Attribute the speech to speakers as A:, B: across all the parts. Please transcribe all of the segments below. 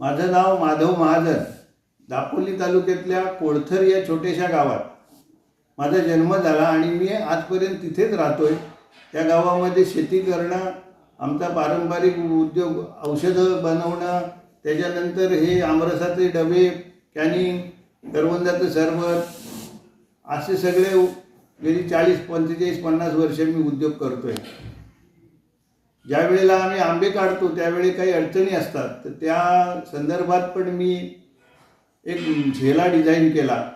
A: माझं नाव माधव महाजन. दापोली तालुक्यातल्या कोळथर या छोट्याशा गावात. माझा जन्म झाला आणि मी आजपर्यंत तिथेच राहतोय. त्या गावामध्ये शेती करणं आमचा पारंपरिक उद्योग औषधं बनवणं त्याच्यानंतर हे आमरसाचे डबे कॅनिंग करवंदाचं सरबत असे सगळे गेली चाळीस पंचेचाळीस पन्नास वर्ष मी उद्योग करतोय. ज्या वेळेला आम्ही आंबे काढतो त्यावेळी काही अडचणी असतात. तर त्या संदर्भात पण मी एक झेला डिझाईन केला.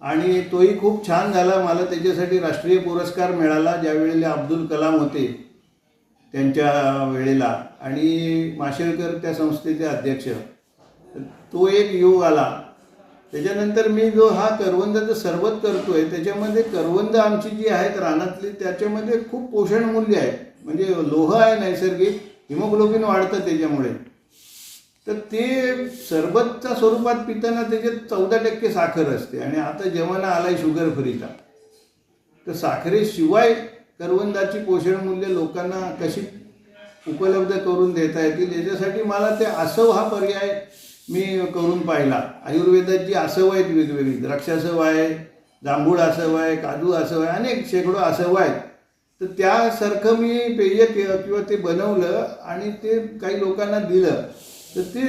A: आणि तोही खूप छान झाला. मला त्याच्यासाठी राष्ट्रीय पुरस्कार मिळाला ज्यावेळेला अब्दुल कलाम होते त्यांच्या वेळेला. आणि माशेलकर त्या संस्थेचे अध्यक्ष. तो एक योग आला. त्याच्यानंतर मी जो हा करवंदाचं सरबत करतोय त्याच्यामध्ये करवंद आमची जी आहेत रानातली त्याच्यामध्ये खूप पोषण मूल्य आहे. म्हणजे लोह आहे नैसर्गिक हिमोग्लोबिन वाढतं त्याच्यामुळे. तर ते सरबतच्या स्वरूपात पिताना त्याच्यात चौदा टक्के साखर असते. आणि आता जमाना आलाय शुगर फ्रीचा तर साखरेशिवाय करवंदाची पोषण मूल्य लोकांना कशी उपलब्ध करून देता येतील याच्यासाठी मला ते आसव हा पर्याय मी करून पाहिला. आयुर्वेदात जी आसव आहेत वेगवेगळी. द्राक्षासव आहे जांभूळ आसव आहे काजू आसव आहे अनेक शेकडो आसव आहेत. तर त्यासारखं मी पेय किंवा ते बनवलं आणि ते काही लोकांना दिलं. तर ते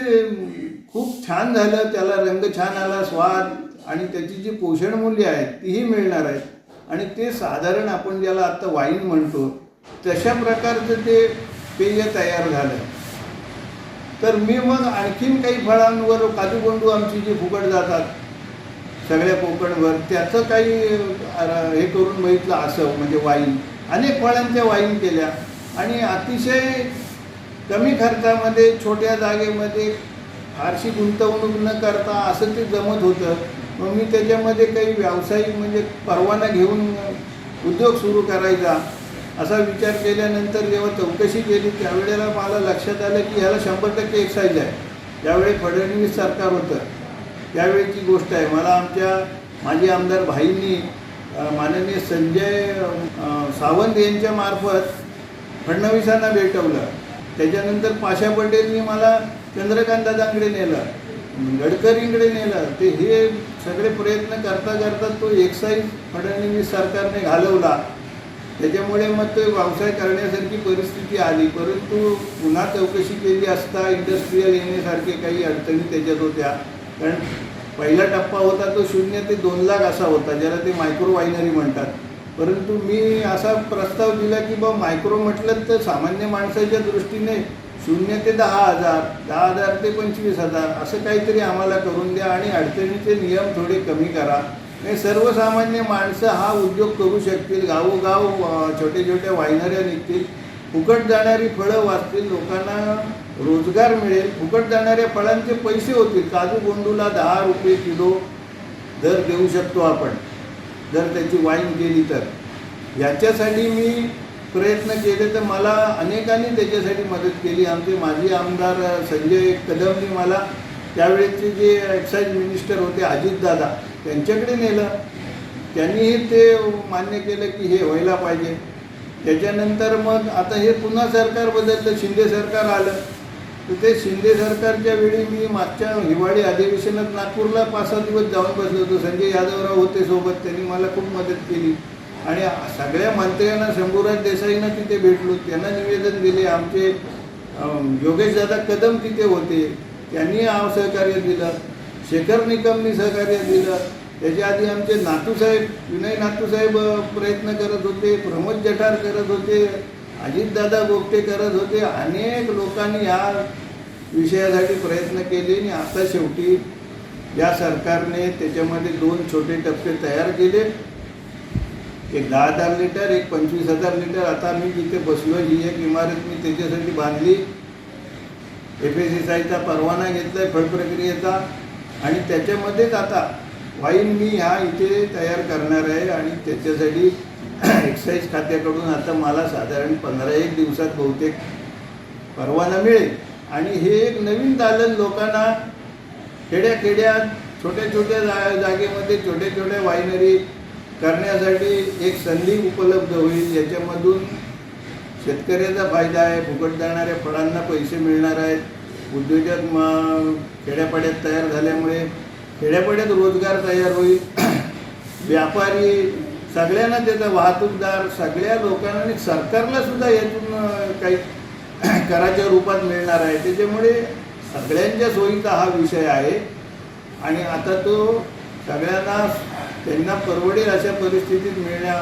A: खूप छान झालं त्याला रंग छान आला स्वाद आणि त्याची जी पोषण मूल्य आहेत तीही मिळणार आहेत आणि ते साधारण आपण ज्याला आत्ता वाईन म्हणतो तशा प्रकारचं ते पेय तयार झालं. तर मी मग आणखीन काही फळांवर काजूगोंडू आमची जी फुकट जातात सगळ्या कोकणवर त्याचं काही हे करून बघितलं असं म्हणजे वाईन. अनेक फळांच्या वाईन केल्या. आणि अतिशय कमी खर्चामध्ये छोट्या जागेमध्ये फारशी गुंतवणूक न करता असं ते जमत होतं. मग मी त्याच्यामध्ये काही व्यावसायिक म्हणजे परवाना घेऊन उद्योग सुरू करायचा असा विचार केल्यानंतर जेव्हा चौकशी केली त्यावेळेला मला लक्षात आलं की ह्याला शंभर टक्के एक्साईज आहे. त्यावेळी फडणवीस सरकार होतं त्यावेळेची गोष्ट आहे. मला आमच्या माजी आमदार भाईंनी माननीय संजय सावंत यांच्या मार्फत फडणवीसांना भेटवलं. त्याच्यानंतर पाशा पटेलनी मला चंद्रकांतदादांकडे नेलं गडकरींकडे नेलं. ते हे सगळे प्रयत्न करता करता तो एक्साईज फडणवीस सरकारने घालवला. त्याच्यामुळे मग ते व्यवसाय करण्यासारखी परिस्थिती आली. परंतु पुन्हा चौकशी केली असता इंडस्ट्रीयल येण्यासारखे काही अडचणी त्याच्यात होत्या. कारण पहिला टप्पा होता तो शून्य ते दोन लाख असा होता ज्याला ते मायक्रो वायनरी म्हणतात. परंतु मी असा प्रस्ताव दिला की बा मायक्रो म्हटलं तर सामान्य माणसाच्या दृष्टीने शून्य ते दहा हजार दहा हजार ते पंचवीस हजार असं काहीतरी आम्हाला करून द्या आणि अडचणीचे नियम थोडे कमी करा. नाही सर्वसामान्य माणसं हा उद्योग करू शकतील. गावोगाव अ, छोटे छोट्या वायनऱ्या निघतील. फुकट जाणारी फळं वाचतील लोकांना रोजगार मिळेल. फुकट जाणाऱ्या फळांचे पैसे होतील. काजू गोंडूला दहा रुपये किलो दर देऊ शकतो आपण. जर त्याची वाईन केली तर. याच्यासाठी मी प्रयत्न केले तर मला अनेकांनी त्याच्यासाठी मदत केली. आमचे माजी आमदार संजय कदमनी मला त्यावेळेचे जे एक्साईज मिनिस्टर होते अजितदादा त्यांच्याकडे नेलं. त्यांनीही ते मान्य केलं की हे व्हायला पाहिजे. त्याच्यानंतर मग आता हे पुन्हा सरकार बदललं शिंदे सरकार आलं. तर ते शिंदे सरकारच्या वेळी मी मागच्या हिवाळी अधिवेशनात नागपूरला पाच सहा दिवस जाऊन बसलो होतो. संजय यादवराव होते सोबत त्यांनी मला खूप मदत केली. आणि सगळ्या मंत्र्यांना शंभूराज देसाईंना तिथे भेटलो. त्यांना निवेदन दिले आमचे योगेशदादा योगेश दादा कदम तिथे होते. त्यांनी आव सहकार्य दिलं. शेखर निकमनी सहकार्य दिलं. त्याच्या आधी आमचे नातूसाहेब विनय नातूसाहेब प्रयत्न करत होते प्रमोद जठार करत होते अजितदादा गोपटे करत होते अनेक लोकांनी या विषयासाठी प्रयत्न केले आणि आता शेवटी या सरकारने त्याच्यामध्ये दोन छोटे टप्पे तयार केले. एक दहा हजार लिटर एक पंचवीस हजार लिटर. आता मी जिथे बसलो ही एक इमारत मी त्याच्यासाठी बांधली. एफ एस एस आयचा परवाना घेतला आहे फळप्रक्रियेचा आणि त्याच्यामध्येच आता वाईन मी ह्या इथे तयार करणार आहे आणि त्याच्यासाठी एक्साईज खात्याकडून आता मला साधारण पंधरा एक दिवसात बहुतेक परवाना मिळेल. आणि हे एक नवीन दालन लोकांना खेड्याखेड्यात छोट्या छोट्या जा जागेमध्ये छोट्या छोट्या वायनरी करण्यासाठी एक संधी उपलब्ध होईल. याच्यामधून शेतकऱ्याचा फायदा आहे फुकट जाणाऱ्या फळांना पैसे मिळणार आहेत. उद्योजक म खेड्यापाड्यात तयार झाल्यामुळे खेड्यापाड्यात रोजगार तयार होईल. व्यापारी सगळ्यांना त्याचा वाहतूकदार सगळ्या लोकांना आणि सरकारला सुद्धा यातून काही कराच्या रूपात मिळणार आहे. त्याच्यामुळे सगळ्यांच्या सोयीचा हा विषय आहे. आणि आता तो सगळ्यांना त्यांना परवडेल अशा परिस्थितीत मिळण्या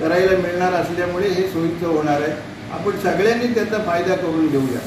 A: करायला मिळणार असल्यामुळे हे सोयीचं होणार आहे. आपण सगळ्यांनी त्याचा फायदा करून घेऊया.